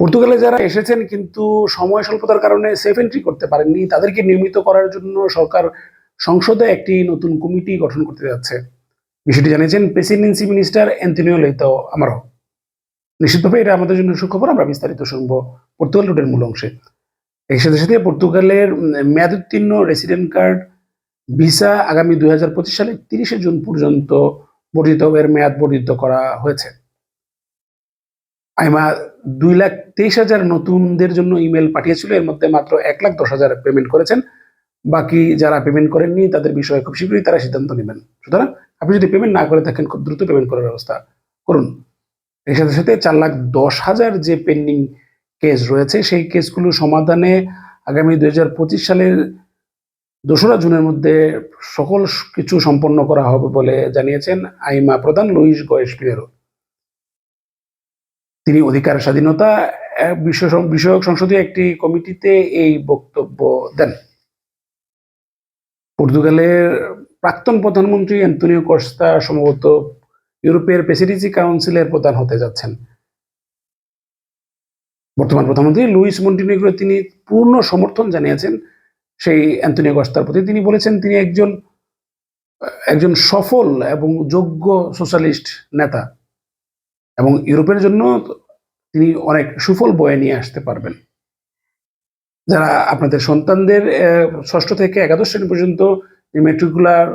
পর্তুগালে যারা এসেছেন কিন্তু সময় স্বল্পতার কারণে সেফ এন্ট্রি করতে পারেননি তাদেরকে নিয়মিত করার জন্য সরকার সংসদে একটি নতুন কমিটি গঠন করতে যাচ্ছে। বিষয়টি জানিয়েছেন প্রেসিডেন্সি মিনিস্টার অ্যান্টনিও লেইতো আমারও। নিশ্চিতভাবে এটা আমাদের জন্য সুখবর আমরা বিস্তারিত শুনব পর্তুগাল রুটের মূল অংশে। এর সাথে সাথে পর্তুগালের উম, মেয়াদ উত্তীর্ণ রেসিডেন্ট কার্ড ভিসা আগামী দুই হাজার পঁচিশ সালের তিরিশে জুন পর্যন্ত বর্ধিত এর মেয়াদ বর্ধিত করা হয়েছে। আইমা দুই লাখ তেইশ হাজার নতুনদের জন্য ইমেল পাঠিয়েছিল। এর মধ্যে মাত্র এক লাখ দশ হাজার পেমেন্ট করেছেন। বাকি যারা পেমেন্ট করেননি, তাদের বিষয়ে খুব শীঘ্রই তারা সিদ্ধান্ত নেবেন। সুতরাং আপনি যদি পেমেন্ট না করে থাকেন, খুব দ্রুত পেমেন্ট করার ব্যবস্থা করুন। এর সাথে সাথে চার লাখ দশ হাজার যে পেন্ডিং কেস রয়েছে, সেই কেসগুলো সমাধানে আগামী দুই হাজার পঁচিশ সালের দোসরা জুনের মধ্যে সকল কিছু সম্পন্ন করা হবে বলে জানিয়েছেন আইমা প্রধান লুইস গয়েস পিনেরো তিনি অধিকার স্বাধীনতা বিষয়ক সংসদীয় একটি কমিটিতে এই বক্তব্য দেন। পর্তুগালের প্রাক্তন প্রধানমন্ত্রী অ্যান্তনিও কস্তা সম্ভবত ইউরোপের প্রেসিডেন্সি কাউন্সিলের প্রধান হতে যাচ্ছেন। বর্তমান প্রধানমন্ত্রী লুইস মন্টিনেগ্রো তিনি পূর্ণ সমর্থন জানিয়েছেন। সেই অ্যান্তনিও কস্তার প্রতি তিনি বলেছেন, তিনি একজন একজন সফল এবং যোগ্য সোশ্যালিস্ট নেতা। এবং ইউরোপের জন্য তিনি অনেক সুফল বয়ে নিয়ে আসতে পারবেন। যারা আপনাদের সন্তানদের ষষ্ঠ থেকে একাদশ শ্রেণি পর্যন্ত মেট্রিকুলার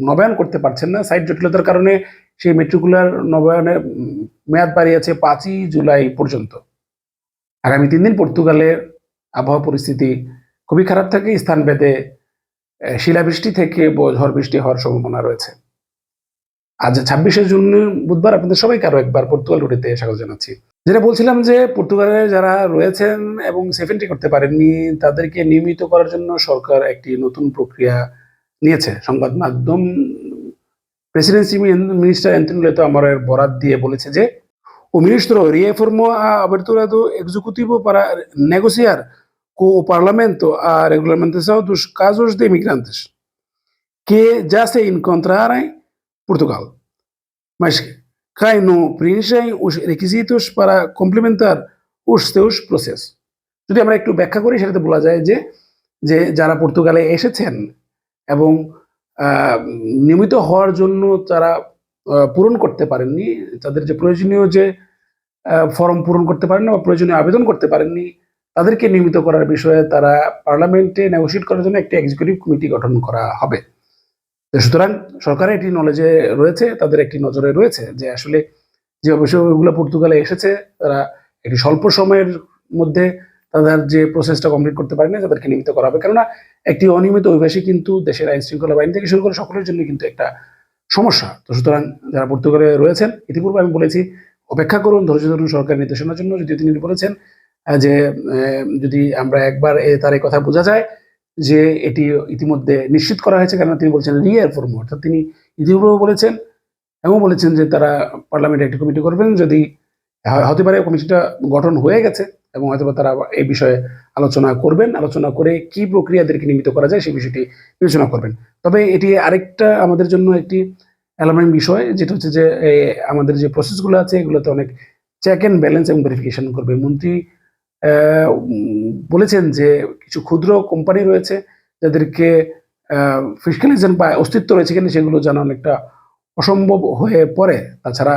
নবায়ন করতে পারছেন না সাইট জটিলতার কারণে সেই মেট্রিকুলার নবায়নের উম, মেয়াদ বাড়িয়েছে পাঁচই জুলাই পর্যন্ত। আগামী তিন দিন পর্তুগালের আবহাওয়া পরিস্থিতি খুবই খারাপ থাকে স্থান ভেদে শিলাবৃষ্টি থেকে ঝড় বৃষ্টি হওয়ার সম্ভাবনা রয়েছে। আজ ছাব্বিশে জুন, বুধবার আপনাদের সবাইকে আরও একবার পর্তুগাল রুটিতে স্বাগত জানাচ্ছি। যেটা বলছিলাম যে পর্তুগালে যারা রয়েছেন এবং সেফেন্টি করতে পারেননি, তাদেরকে নিয়মিত করার জন্য সরকার একটি নতুন প্রক্রিয়া নিয়েছে। সংবাদ মাধ্যম প্রেসিডেন্সি মিনিস্টার অ্যান্টনি লেতো আমারের বরাত দিয়ে বলেছে যে o ministro reafirmou a abertura do executivo para negociar com o parlamento a regulamentação dos casos de imigrantes que já se Portugal, mas que não preenchem os requisitos para complementar os seus processos. যদি আমরা একটু ব্যাখ্যা করি সেটাতে বলা যায় যে যে যারা পর্তুগালে এসেছেন এবং নিয়মিত হওয়ার জন্য তারা পূরণ করতে পারেননি তাদের যে প্রয়োজনীয় যে ফর্ম পূরণ করতে পারেন বা প্রয়োজনীয় আবেদন করতে পারেননি তাদেরকে নিয়মিত করার বিষয়ে তারা পার্লামেন্টে নেগোসিয়েট করার জন্য একটি এক্সিকিউটিভ কমিটি গঠন করা হবে সুতরাং সরকারের একটি নলেজে রয়েছে, তাদের একটি নজরে রয়েছে যে আসলে যে বিষয়গুলো পর্তুগালে এসেছে, তারা একটি স্বল্প সময়ের মধ্যে তাদের যে প্রসেসটা কমপ্লিট করতে পারেনি, তাদেরকে নিয়মিত করা হবে। কেননা একটি অনিয়মিত অভিবাসী কিন্তু দেশের আইন শৃঙ্খলা বাহিনী থেকে শুরু করে সকলের জন্য কিন্তু একটা সমস্যা। তো সুতরাং যারা পর্তুগালে রয়েছেন, ইতিপূর্বে আমি বলেছি, অপেক্ষা করুন ধৈর্য ধরুন সরকার নির্দেশনার জন্য। যদি তিনি বলেছেন যে যদি আমরা একবার তার কথা বোঝা যায় যে এটি ইতিমধ্যে নিশ্চিত করা হয়েছে কেননা তিনি বলছেন রিয়ার ফর্ম, অর্থাৎ তিনি ইতিপূর্বে বলেছেন এবং বলেছেন যে তারা পার্লামেন্টে একটি কমিটি করবেন যদি হতে পারে কমিটিটা গঠন হয়ে গেছে এবং হয়তো তারা এই বিষয়ে আলোচনা করবেন, আলোচনা করে কি প্রক্রিয়াদেরকে নিয়মিত করা যায় সেই বিষয়টি বিবেচনা করবেন। তবে এটি আরেকটা আমাদের জন্য একটি অ্যালার্মিং বিষয়, যেটা হচ্ছে যে আমাদের যে প্রসেসগুলো আছে এগুলোতে অনেক চেক অ্যান্ড ব্যালেন্স এবং ভেরিফিকেশন করবে। মন্ত্রী বলেছেন যে কিছু ক্ষুদ্র কোম্পানি রয়েছে যাদেরকে ফিসকালিজম বা অস্তিত্ব রয়েছে কিনা সেগুলো জানা অনেকটা অসম্ভব হয়ে পড়ে। তাছাড়া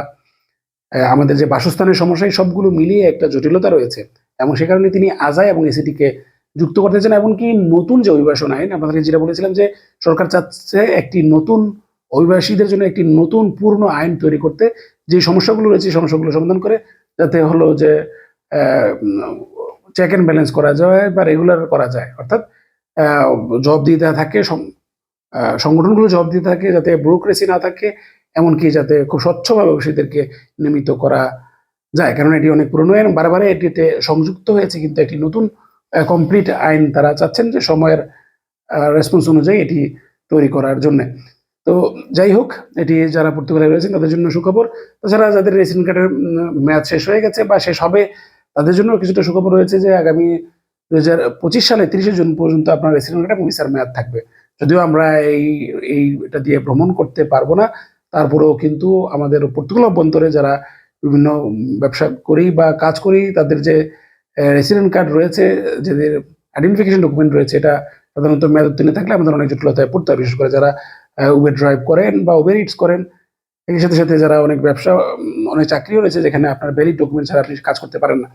আমাদের যে বাসস্থানের সমস্যা সবগুলো মিলিয়ে একটা জটিলতা রয়েছে। এবং সে কারণে তিনি আজায় এবং এসিটিকে যুক্ত করতে চান। এমনকি নতুন যে অভিবাসন আইন, আপনাদেরকে যেটা বলেছিলাম যে সরকার চাচ্ছে একটি নতুন অভিবাসীদের জন্য একটি নতুন পূর্ণ আইন তৈরি করতে। যে সমস্যাগুলো রয়েছে সমস্যাগুলো সমাধান করে, যাতে হলো যে চেক অ্যান্ড ব্যালেন্স করা যায় বা রেগুলার করা যায়। অর্থাৎ জব দিতে থাকে সংগঠনগুলো জব দিতে থাকে যাতে ব্যুরোক্রেসি না থাকে, এমনকি যাতে খুব স্বচ্ছভাবে অভিবাসীদেরকে নিয়মিত করা যায়। কারণ এটি অনেক পুরনো আইন বারবার এটিতে সংযুক্ত হয়েছে, কিন্তু একটি নতুন কমপ্লিট আইন তারা চাচ্ছেন যে সময়ের রেসপন্স অনুযায়ী এটি তৈরি করার জন্য। তো যাই হোক, এটি যারা পর্তুগালে রয়েছেন তাদের জন্য সুখবর। তাছাড়া যাদের রেসিডেন্ট কার্ডের ম্যাচ শেষ হয়ে গেছে বা শেষ হবে তাদের জন্য কিছুটা সুখবর রয়েছে যে আগামী দু হাজার পঁচিশ সালে তিরিশে জুন পর্যন্ত আপনার রেসিডেন্ট কার্ড এবং ভিসার মেয়াদ থাকবে। যদিও আমরা এই এই এটা দিয়ে ভ্রমণ করতে পারব না, তারপরেও কিন্তু আমাদের পর্তুগাল অভ্যন্তরে যারা বিভিন্ন ব্যবসা করি বা কাজ করি তাদের যে রেসিডেন্ট কার্ড রয়েছে, যাদের আইডেন্টিফিকেশন ডকুমেন্ট রয়েছে, এটা সাধারণত মেয়াদ উত্তীর্ণ থাকলে আমাদের অনেক জটিলতায় পড়তে হয়, বিশেষ করে যারা উবের ড্রাইভ করেন বা উবের ইটস করেন। এর সাথে সাথে যারা অনেক ব্যবসা অনেক চাকরিও রয়েছে যেখানে আপনার ভ্যালিড ডকুমেন্ট ছাড়া আপনি কাজ করতে পারেন না।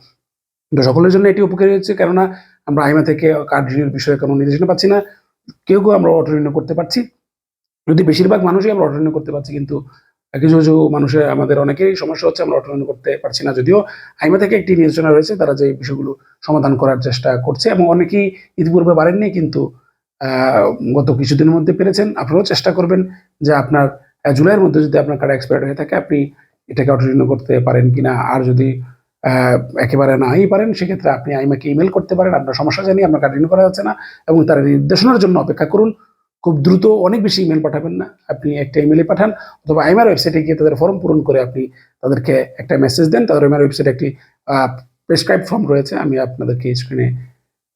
তো সকলের জন্য এটি উপকারী হচ্ছে, কেননা আমরা আইমা থেকে কার্ড রিনিউর বিষয়ে কোনো নির্দেশনা পাচ্ছি না। কেউ কেউ আমরা অটো রিনিউ করতে পারছি। যদি বেশিরভাগ মানুষই আমরা অটো রিনিউ করতে পারছি, কিন্তু কিছু কিছু মানুষের আমাদের অনেকেরই সমস্যা হচ্ছে আমরা অটো রিনিউ করতে পারছি না। যদিও আইমা থেকে একটি নির্দেশনা রয়েছে, তারা যে বিষয়গুলো সমাধান করার চেষ্টা করছে, এবং অনেকেই ইতিপূর্বে পারেননি, কিন্তু গত কিছুদিনের মধ্যে পেরেছেন। আপনারাও চেষ্টা করবেন যে আপনার জুলাইয়ের মধ্যে যদি আপনার কার্ড এক্সপায়ার্ড হয়ে থাকে, আপনি এটাকে অটো রিনিউ করতে পারেন কিনা, আর যদি একেবারে নাই পারেন, সেক্ষেত্রে আপনি আইমাকে ইমেল করতে পারেন। আপনার সমস্যা জানি, আপনার কার্ড রিনিউ করা যাচ্ছে না, এবং তার নির্দেশনার জন্য অপেক্ষা করুন। খুব দ্রুত অনেক বেশি ইমেল পাঠাবেন না। আপনি একটা ইমেলে পাঠান, অথবা আইমার ওয়েবসাইটে গিয়ে তাদের ফর্ম পূরণ করে আপনি তাদেরকে একটা মেসেজ দেন। তাদের আইমার ওয়েবসাইটে একটি প্রেসক্রাইব ফর্ম রয়েছে, আমি আপনাদেরকে স্ক্রিনে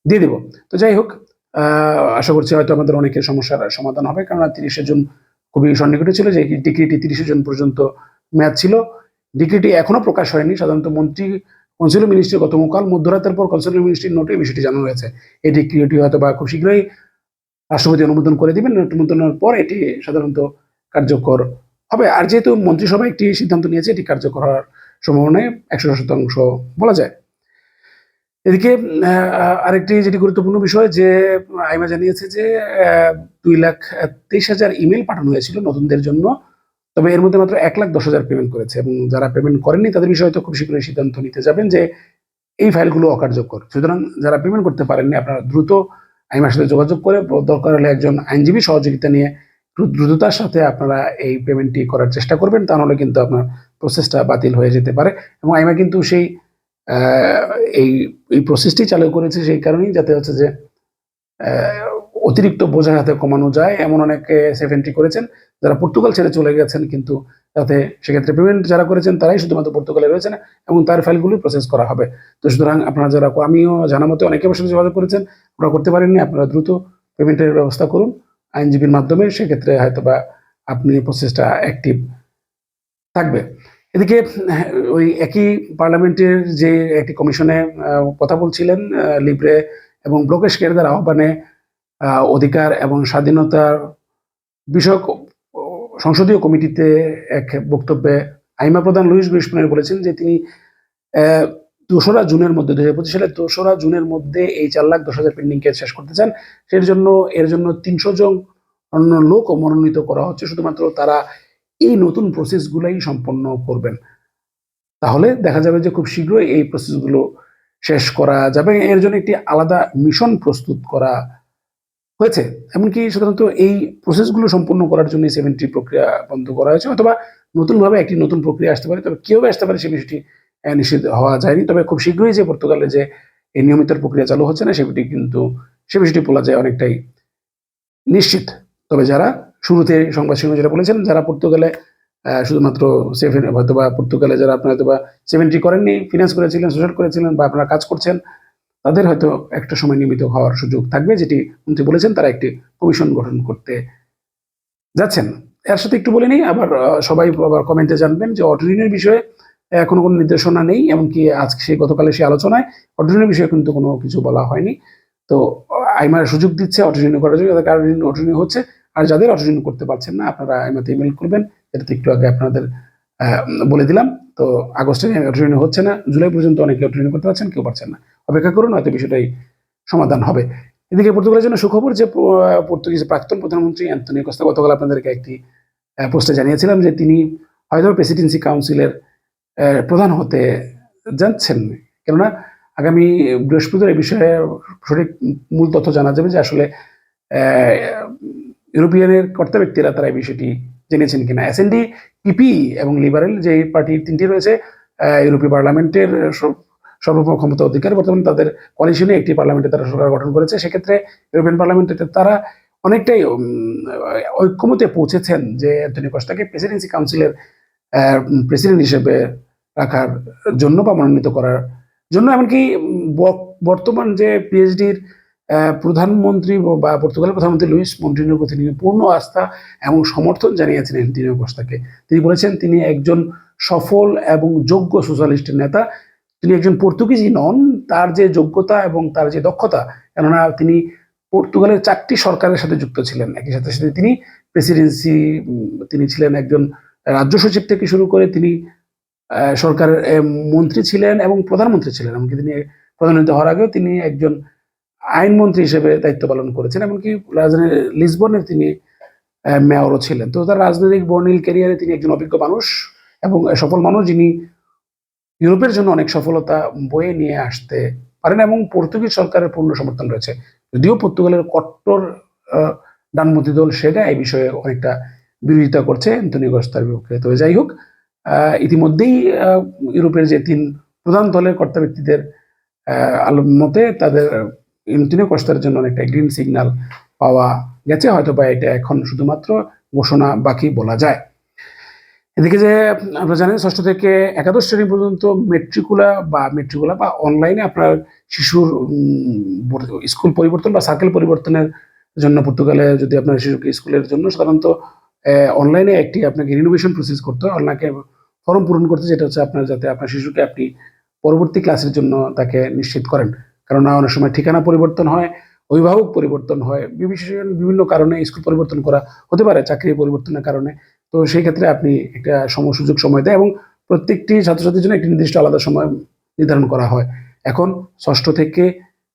দিয়ে দেবো। তো যাই হোক আশা করছি হয়তো আমাদের অনেকের সমস্যার সমাধান হবে কারণ তিরিশে জুন খুবই সন্নিকটে ছিল যে ডিগ্রিটি তিরিশে জুন পর্যন্ত মেয়াদ ছিল। ডিগ্রিটি এখনও প্রকাশ হয়নি। সাধারণত মন্ত্রী কনসিলার মিনিস্ট্রি গতকাল, মধ্যরাতের পর কনসিলার মিনিস্ট্রির নোটে বিষয়টি জানানো হয়েছে। এই ডিগ্রিটি হয়তো বা খুব শীঘ্রই রাষ্ট্রপতি অনুমোদন করে দিবেন। অনুমোদনের পর এটি সাধারণত কার্যকর হবে। আর যেহেতু মন্ত্রিসভা একটি সিদ্ধান্ত নিয়েছে, এটি কার্যকর হওয়ার সম্ভাবনায় একশো শতাংশ বলা যায়। এদিকে আরেকটি যেটি গুরুত্বপূর্ণ বিষয় যে আইমা জানিয়েছে যে দুই লাখ তেইশ হাজার ইমেল পাঠানো হয়েছিল নতুনদের জন্য। তবে এর মধ্যে মাত্র এক লাখ দশ হাজার পেমেন্ট করেছে এবং যারা পেমেন্ট করেননি তাদের বিষয়ে তো খুব শীঘ্রই সিদ্ধান্ত নিতে যাবেন যে, এই ফাইলগুলো অকার্যকর। সুতরাং যারা পেমেন্ট করতে পারেননি, আপনারা দ্রুত আইমার সাথে যোগাযোগ করে, দরকার হলে একজন আইনজীবী সহযোগিতা নিয়ে দ্রুততার সাথে আপনারা এই পেমেন্টটি করার চেষ্টা করবেন, তা নাহলে কিন্তু আপনার প্রসেসটা বাতিল হয়ে যেতে পারে। এবং আইমা কিন্তু সেই এই এই প্রসেসটি চালু করেছে সেই কারণেই যাতে হচ্ছে যে অতিরিক্ত বোঝা যাতে কমানো যায়, এমন অনেকে সেফ এন্ট্রি করেছেন, যারা পর্তুগাল ছেড়ে চলে গেছেন, কিন্তু যাতে সেক্ষেত্রে পেমেন্ট যারা করেছেন, তারাই শুধুমাত্র পর্তুগালে রয়েছেন এবং তার ফাইলগুলি প্রসেস করা হবে। তো সুতরাং আপনারা যারা, আমিও জানা মতে অনেকে আমার সাথে যোগাযোগ করেছেন আপনারা করতে পারেননি আপনারা দ্রুত পেমেন্টের ব্যবস্থা করুন। আইনজীবীর মাধ্যমে সেক্ষেত্রে হয়তো বা আপনি প্রসেসটা অ্যাক্টিভ থাকবে। এদিকে ওই একই পার্লামেন্টের যে একটি কমিশনে কথা বলছিলেন লিব্রে এবং ব্লকেশ কেরদের আহ্বানে আহ, অধিকার এবং স্বাধীনতার বিষয়ক সংসদীয় কমিটিতে এক বক্তব্যে আইমা প্রধান লুইস গ্রিসম্যান বলেছেন যে তিনি দোসরা জুনের মধ্যে দুই হাজার সালের দোসরা জুনের মধ্যে এই চার লাখ দশ হাজার পেন্ডিং কেস শেষ করতে চান। সেই জন্য এর জন্য তিনশো জন অন্য লোক মনোনীত করা হচ্ছে। শুধুমাত্র তারা এই নতুন প্রসেসগুলোই সম্পন্ন করবেন। তাহলে দেখা যাবে যে খুব শীঘ্রই এই প্রসেসগুলো শেষ করা যাবে। এর জন্য একটি আলাদা মিশন প্রস্তুত করা হয়েছে। এমনকি সাধারণত এই প্রসেসগুলো সম্পূর্ণ করার জন্য সেভেন্টি প্রক্রিয়া বন্ধ করা হয়েছে অথবা নতুনভাবে একটি নতুন প্রক্রিয়া আসতে পারে, তবে কেউ আসতে পারে সে বিষয়টি নিশ্চিত হওয়া যায়নি। তবে খুব শীঘ্রই যে পর্তুগালে যে এই নিয়মিত প্রক্রিয়া চালু হচ্ছে না, সেটি কিন্তু, সে বিষয়টি বলা যায় অনেকটাই নিশ্চিত। তবে যারা শুরুতে সংবাদ সংবাদ যেটা বলেছেন যারা পর্তুগালে শুধুমাত্র সেভেন হয়তো বা পর্তুগালে যারা আপনারা হয়তো বা সেভেন্টি করেননি ফিনান্স করেছিলেন সোশ্যাল করেছিলেন বা আপনারা কাজ করছেন তাদের হয়তো একটা সময় নিয়মিত হওয়ার সুযোগ থাকবে যেটি মন্ত্রী বলেছেন তারা একটি কমিশন গঠন করতে যাচ্ছেন। এর সাথে একটু বলে নিই আবার সবাই আবার কমেন্টে জানবেন যে অটো ঋণের বিষয়ে আহ, কোনো নির্দেশনা নেই এমনকি আজকে সেই গতকালে সেই আলোচনায় অটো ঋণের বিষয়ে কিন্তু কোনো কিছু বলা হয়নি। তো আইমার সুযোগ দিচ্ছে অটো ঋণ করার জন্য যাদের কারও ঋণ অটো ঋণ হচ্ছে আর যাদের ঋণ করতে পারছেন না, আপনারা আইমাতে ইমেল করবেন। এটা তো একটু আগে আপনাদের বলে দিলাম। তো আগস্টে ঋণ হচ্ছে না। জুলাই পর্যন্ত অনেকে ঋণ করতে পারছেন, কেউ পারছেন না। অপেক্ষা করুন, হয়তো বিষয়টাই সমাধান হবে। এদিকে পর্তুগালের জন্য সুখবর যে পর্তুগিজ প্রাক্তন প্রধানমন্ত্রী অ্যান্টনিও কস্তা গতকাল আপনাদেরকে একটি পোস্টে জানিয়েছিলাম যে তিনি হয়তো প্রেসিডেন্সি কাউন্সিলের প্রধান হতে যাচ্ছেন। কেননা আগামী বৃহস্পতিবার এই বিষয়ে সঠিক মূল তথ্য জানা যাবে যে আসলে ইউরোপিয়ানের কর্তা ব্যক্তিরা তারা এই বিষয়টি জেনেছেন কিনা। এসএনডি পিপি এবং লিবারেল যে পার্টি তিনটি রয়েছে ইউরোপীয় পার্লামেন্টের সর্বপ্রথম ক্ষমতা অধিকার বর্তমানে তাদের কোয়ালিশনে একটি পার্লামেন্টে তারা সরকার গঠন করেছে। সেক্ষেত্রে ইউরোপিয়ান পার্লামেন্টে তারা অনেকটাই ঐক্যমতে পৌঁছেছেন যে অ্যান্টনি কস্তাকে প্রেসিডেন্সি কাউন্সিলের প্রেসিডেন্ট হিসেবে রাখার জন্য বা মনোনীত করার জন্য। এমনকি বর্তমান যে পিএইচডির প্রধানমন্ত্রী বা পর্তুগালের প্রধানমন্ত্রী লুইস মন্টিনোর প্রতি তিনি পূর্ণ আস্থা এবং সমর্থন জানিয়েছেন অ্যান্টনিও কস্তাকে। তিনি বলেছেন, তিনি একজন সফল এবং যোগ্য সোশ্যালিস্টের নেতা। তিনি একজন পর্তুগিজই নন। তার যে যোগ্যতা এবং তার যে দক্ষতা, কেননা তিনি পর্তুগালের চারটি সরকারের সাথে যুক্ত ছিলেন। একই সাথে সাথে তিনি প্রেসিডেন্সি তিনি ছিলেন একজন রাজ্য সচিব থেকে শুরু করে তিনি সরকারের মন্ত্রী ছিলেন এবং প্রধানমন্ত্রী ছিলেন। এমনকি তিনি প্রধানমন্ত্রী হওয়ার আগেও তিনি একজন আইনমন্ত্রী হিসেবে দায়িত্ব পালন করেছেন এমনকি রাজধানী লিসবনের তিনি মেয়রও ছিলেন। তো তার রাজনৈতিক বর্ণিল ক্যারিয়ারে তিনি একজন অভিজ্ঞ মানুষ এবং সফল মানুষ যিনি ইউরোপের জন্য অনেক সফলতা বয়ে নিয়ে আসতে পারেন এবং পর্তুগিজ সরকারের পূর্ণ সমর্থন রয়েছে। যদিও পর্তুগালের কট্টর ডানমতি দল সেটা এই বিষয়ে অনেকটা বিরোধিতা করছে অ্যান্টনি বিপক্ষে। তবে যাই হোক ইতিমধ্যেই ইউরোপের যে তিন প্রধান দলের কর্তা ব্যক্তিদের আহ, মতে তাদের অ্যান্টনি কস্তার জন্য অনেকটা গ্রিন সিগন্যাল পাওয়া গেছে, হয়তো বা এটা এখন শুধুমাত্র ঘোষণা বাকি বলা যায়। এদিকে যে আপনারা জানেন, ষষ্ঠ থেকে একাদশ শ্রেণি পর্যন্ত মেট্রিকুলা বা মেট্রিকুলা বা অনলাইনে আপনার শিশুর স্কুল পরিবর্তন বা সার্কেল পরিবর্তনের জন্য পর্তুগালে যদি আপনার শিশুকে স্কুলের জন্য সাধারণত অনলাইনে একটি আপনাকে রিনোভেশন প্রসেস করতে হয় আপনাকে ফর্ম পূরণ করতে যেটা হচ্ছে আপনার যাতে আপনার শিশুকে আপনি পরবর্তী ক্লাসের জন্য তাকে নিশ্চিত করেন। কারণ অনেক সময় ঠিকানা পরিবর্তন হয়, অভিভাবক পরিবর্তন হয় বিভিন্ন বিভিন্ন কারণে স্কুল পরিবর্তন করা হতে পারে, চাকরি পরিবর্তনের কারণে। তো সেই ক্ষেত্রে আপনি একটা সময়, সুযোগ, সময় দেয় এবং প্রত্যেকটি ছাত্রছাত্রীর জন্য একটি নির্দিষ্ট আলাদা সময় নির্ধারণ করা হয়। এখন ষষ্ঠ থেকে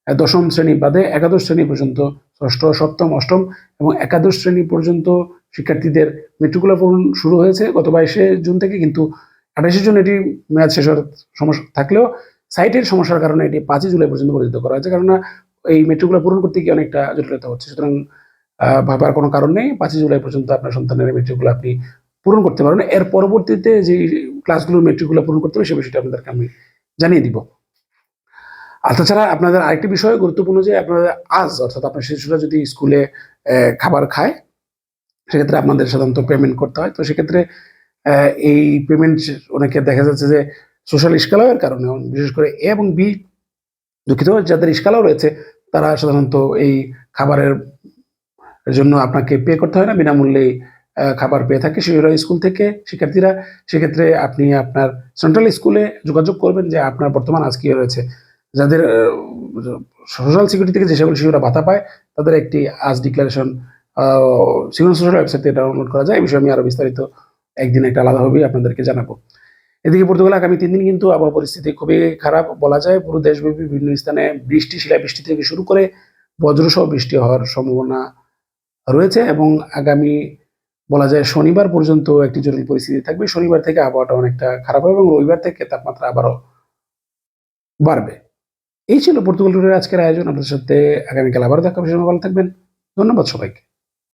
দশম শ্রেণি বাদে একাদশ শ্রেণি পর্যন্ত, ষষ্ঠ, সপ্তম, অষ্টম এবং একাদশ শ্রেণি পর্যন্ত শিক্ষার্থীদের মেট্রিকুলার পূরণ শুরু হয়েছে গত বাইশে জুন থেকে, কিন্তু আঠাশে জুন এটি মেয়াদ শেষ হওয়ার সমস্যা থাকলেও সাইটের সমস্যার কারণে এটি পাঁচই জুলাই পর্যন্ত বর্ধিত করা হয়েছে। কেননা এই মেট্রিকুলার পূরণ করতে গিয়ে অনেকটা জটিলতা হচ্ছে। সুতরাং ভাবার কোনো কারণ নেই। পাঁচই জুলাই পর্যন্ত আপনার সন্তানের মেট্রিকুলা আপনি পূরণ করতে পারবেন। এর পরবর্তীতে যে ক্লাসগুলোর মেট্রিকুলা পূরণ করতে হবে, সে বিষয়টা আপনাদেরকে আমি জানিয়ে দিব। আর তাছাড়া আপনাদের আরেকটি বিষয় গুরুত্বপূর্ণ যে আপনাদের আজ, অর্থাৎ আপনার শিশুরা যদি স্কুলে খাবার খায়, সেক্ষেত্রে আপনাদের সাধারণত পেমেন্ট করতে হয়। তো সেক্ষেত্রে এই পেমেন্ট অনেকে দেখা যাচ্ছে যে সোশ্যাল স্কালারের কারণে, বিশেষ করে এ এবং বি দুঃখিত, যাদের স্কালাও রয়েছে, তারা সাধারণত এই খাবারের জন্য আপনাকে পে করতে হয় না। বিনামূল্যে খাবার পেয়ে থাকে শিশুরা স্কুল থেকে, শিক্ষার্থীরা। সেক্ষেত্রে আপনি আপনার সেন্ট্রাল স্কুলে যোগাযোগ করবেন যে আপনার বর্তমান আজ কি রয়েছে যাদের সোশ্যাল সিকিউরিটি থেকে যে সকল শিশুরা ভাতা পায়, তাদের একটি আজ ডিক্লারেশন সিগুন সোশ্যাল ওয়েবসাইট থেকে ডাউনলোড করা যায়। এই বিষয়ে আমি আরও বিস্তারিত একদিন একটা আলাদাভাবে আপনাদেরকে জানাব। এদিকে পর্তুগাল আগামী তিন দিন কিন্তু আবহাওয়া পরিস্থিতি খুবই খারাপ। বলা যায় পুরো দেশব্যাপী বিভিন্ন স্থানে বৃষ্টি, শিলাবৃষ্টি থেকে শুরু করে বজ্রসহ বৃষ্টি হওয়ার সম্ভাবনা রয়েছে এবং আগামী, বলা যায় শনিবার পর্যন্ত একটি জটিল পরিস্থিতি থাকবে। শনিবার থেকে আবহাওয়াটা অনেকটা খারাপ হবে এবং রবিবার থেকে তাপমাত্রা আবারও বাড়বে। এই ছিল পর্তুগাল টুরের আজকের আয়োজন। আপনাদের সাথে আগামীকাল আবারও দেখা হবে। ভালো থাকবেন। ধন্যবাদ সবাইকে।